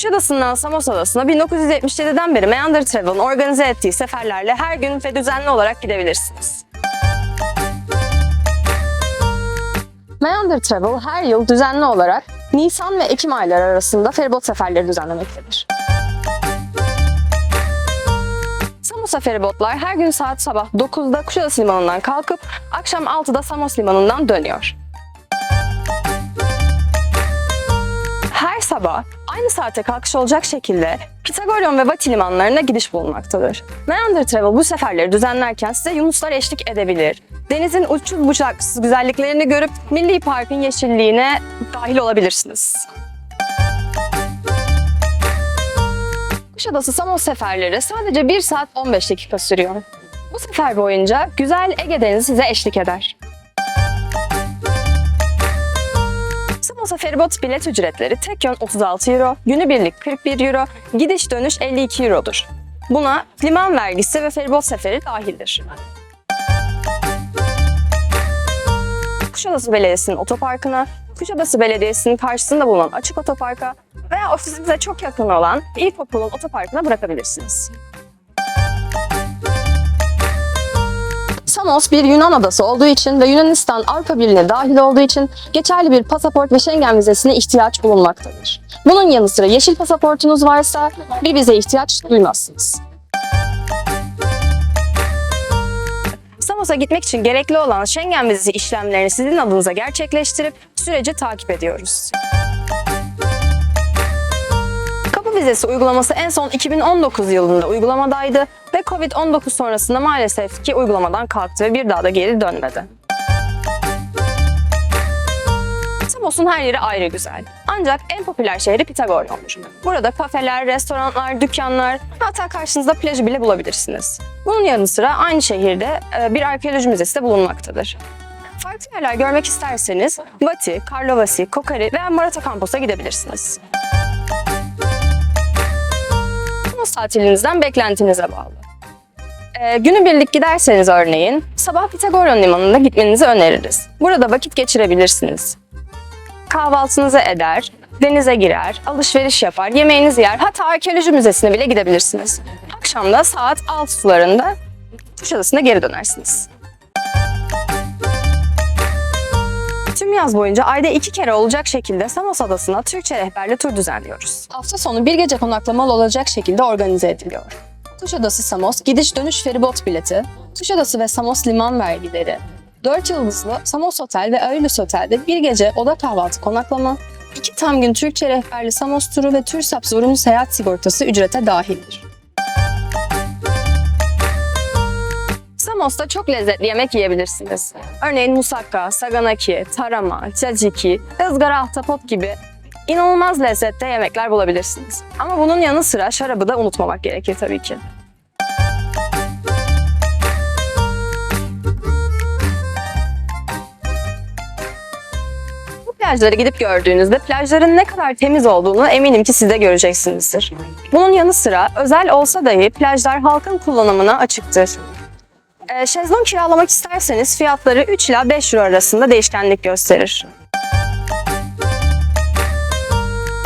Kuşadası'ndan Samos Adası'na 1977'den beri Meander Travel'ın organize ettiği seferlerle her gün ve düzenli olarak gidebilirsiniz. Meander Travel her yıl düzenli olarak Nisan ve Ekim ayları arasında feribot seferleri düzenlemektedir. Samos'a feribotlar her gün saat sabah 9'da Kuşadası Limanı'ndan kalkıp akşam 6'da Samos Limanı'ndan dönüyor. Sabah aynı saate kalkış olacak şekilde Pitagorion ve Vati limanlarına gidiş bulunmaktadır. Meander Travel bu seferleri düzenlerken size yunuslar eşlik edebilir. Denizin uçsuz bucaksız güzelliklerini görüp Milli Park'ın yeşilliğine dahil olabilirsiniz. Kuşadası Samos seferleri sadece 1 saat 15 dakika sürüyor. Bu sefer boyunca güzel Ege Denizi size eşlik eder. Samos'a feribot bilet ücretleri tek yön 36 euro, günübirlik 41 euro, gidiş dönüş 52 eurodur. Buna liman vergisi ve feribot seferi dahildir. Kuşadası Belediyesi'nin otoparkına, Kuşadası Belediyesi'nin karşısında bulunan açık otoparka veya ofisimize çok yakın olan ilkokulun otoparkına bırakabilirsiniz. Samos bir Yunan adası olduğu için ve Yunanistan Avrupa Birliği'ne dahil olduğu için geçerli bir pasaport ve Schengen vizesine ihtiyaç bulunmaktadır. Bunun yanı sıra yeşil pasaportunuz varsa bir vize ihtiyaç duymazsınız. Samos'a gitmek için gerekli olan Schengen vizesi işlemlerini sizin adınıza gerçekleştirip süreci takip ediyoruz. Vizesi uygulaması en son 2019 yılında uygulamadaydı ve Covid-19 sonrasında maalesef ki uygulamadan kalktı ve bir daha da geri dönmedi. Samos'un her yeri ayrı güzel. Ancak en popüler şehri Pitagorion'dur. Burada kafeler, restoranlar, dükkanlar hatta karşınızda plajı bile bulabilirsiniz. Bunun yanı sıra aynı şehirde e, bir arkeoloji müzesi de bulunmaktadır. Farklı yerler görmek isterseniz Vati, Karlovasi, Kokari veya Marata Kampos'a gidebilirsiniz. Tatilinizden beklentinize bağlı. Ee, günübirlik giderseniz örneğin sabah Pitagorion Limanı'na gitmenizi öneririz. Burada vakit geçirebilirsiniz. Kahvaltınızı eder, denize girer, alışveriş yapar, yemeğinizi yer, hatta arkeoloji müzesine bile gidebilirsiniz. Akşam da saat 6 sularında Kuşadası'na geri dönersiniz. Tüm yaz boyunca ayda iki kere olacak şekilde Samos Adası'na Türkçe rehberli tur düzenliyoruz. Hafta sonu bir gece konaklamalı olacak şekilde organize ediliyor. Kuşadası Samos gidiş dönüş feribot bileti, Kuşadası ve Samos liman vergileri, 4 yıldızlı Samos Otel ve Aurelius Otel'de bir gece oda kahvaltı konaklama, iki tam gün Türkçe rehberli Samos turu ve TÜRSAP zorunlu seyahat sigortası ücrete dahildir. Samos'ta çok lezzetli yemek yiyebilirsiniz. Örneğin musakka, saganaki, tarama, caciki, ızgara ahtapot gibi inanılmaz lezzette yemekler bulabilirsiniz. Ama bunun yanı sıra şarabı da unutmamak gerekir tabii ki. Plajlara gidip gördüğünüzde plajların ne kadar temiz olduğunu eminim ki siz de göreceksinizdir. Bunun yanı sıra özel olsa dahi plajlar halkın kullanımına açıktır. E, şezlong kiralamak isterseniz fiyatları 3 ila 5 euro arasında değişkenlik gösterir.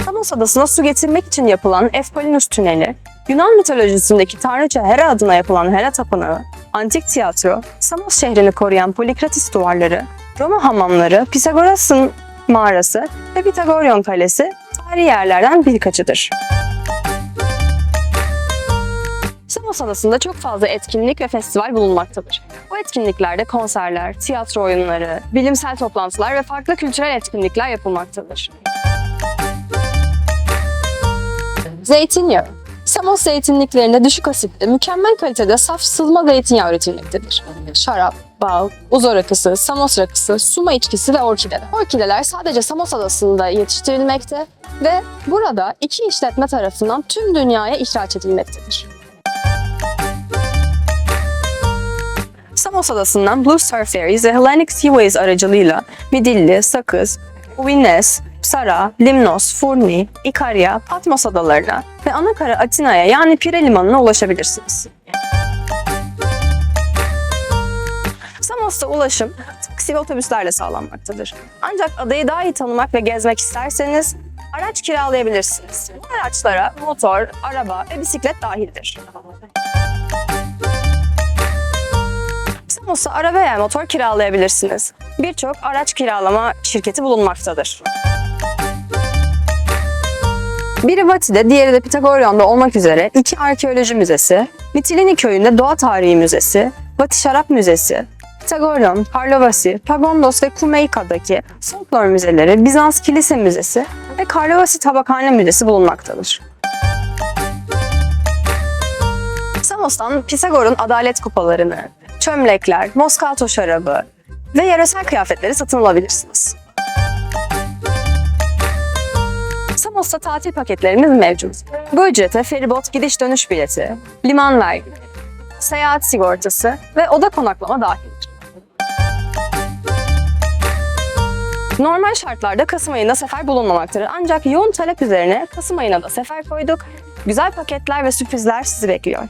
Samos Adası'na su getirmek için yapılan Efpolinus Tüneli, Yunan mitolojisindeki tanrıça Hera adına yapılan Hera Tapınağı, antik tiyatro, Samos şehrini koruyan Polikratis duvarları, Roma hamamları, Pisagoras'ın mağarası ve Pitagorion Kalesi tarihi yerlerden birkaçıdır. Samos Adası'nda çok fazla etkinlik ve festival bulunmaktadır. Bu etkinliklerde konserler, tiyatro oyunları, bilimsel toplantılar ve farklı kültürel etkinlikler yapılmaktadır. Zeytinyağı Samos zeytinliklerinde düşük asitli, mükemmel kalitede saf sızma zeytinyağı üretilmektedir. Şarap, bal, uzo rakısı, Samos rakısı, suma içkisi ve orkideler. Orkideler sadece Samos Adası'nda yetiştirilmekte ve burada iki işletme tarafından tüm dünyaya ihraç edilmektedir. Samos Adası'ndan Blue Star Ferries ve Hellenic Seaways aracılığıyla Midilli, Sakız, Uines, Psara, Limnos, Furni, İkarya, Patmos adalarına ve anakara Atina'ya yani Pire Limanı'na ulaşabilirsiniz. Samos'ta ulaşım taksi ve otobüslerle sağlanmaktadır. Ancak adayı daha iyi tanımak ve gezmek isterseniz Araç kiralayabilirsiniz. Bu araçlara motor, araba ve bisiklet dahildir. Samos'ta araba veya motor kiralayabilirsiniz. Birçok araç kiralama şirketi bulunmaktadır. Biri Vati'de, diğeri de Pitagorion'da olmak üzere iki arkeoloji müzesi, Mitilini köyünde Doğa Tarihi Müzesi, Vati Şarap Müzesi, Pitagorion, Karlovasi, Pagondos ve Kumeyka'daki folklor müzeleri, Bizans Kilise Müzesi ve Karlovasi Tabakhane Müzesi bulunmaktadır. Samos'tan Pisagor'un adalet kupalarını, çömlekler, Moskato şarabı ve yöresel kıyafetleri satın alabilirsiniz. Samos'ta tatil paketlerimiz mevcut. Bu ücrete feribot gidiş dönüş bileti, liman vergileri, seyahat sigortası ve oda konaklama dahildir. Normal şartlarda Kasım ayında sefer bulunmamaktadır. Ancak yoğun talep üzerine Kasım ayına da sefer koyduk. Güzel paketler ve sürprizler sizi bekliyor.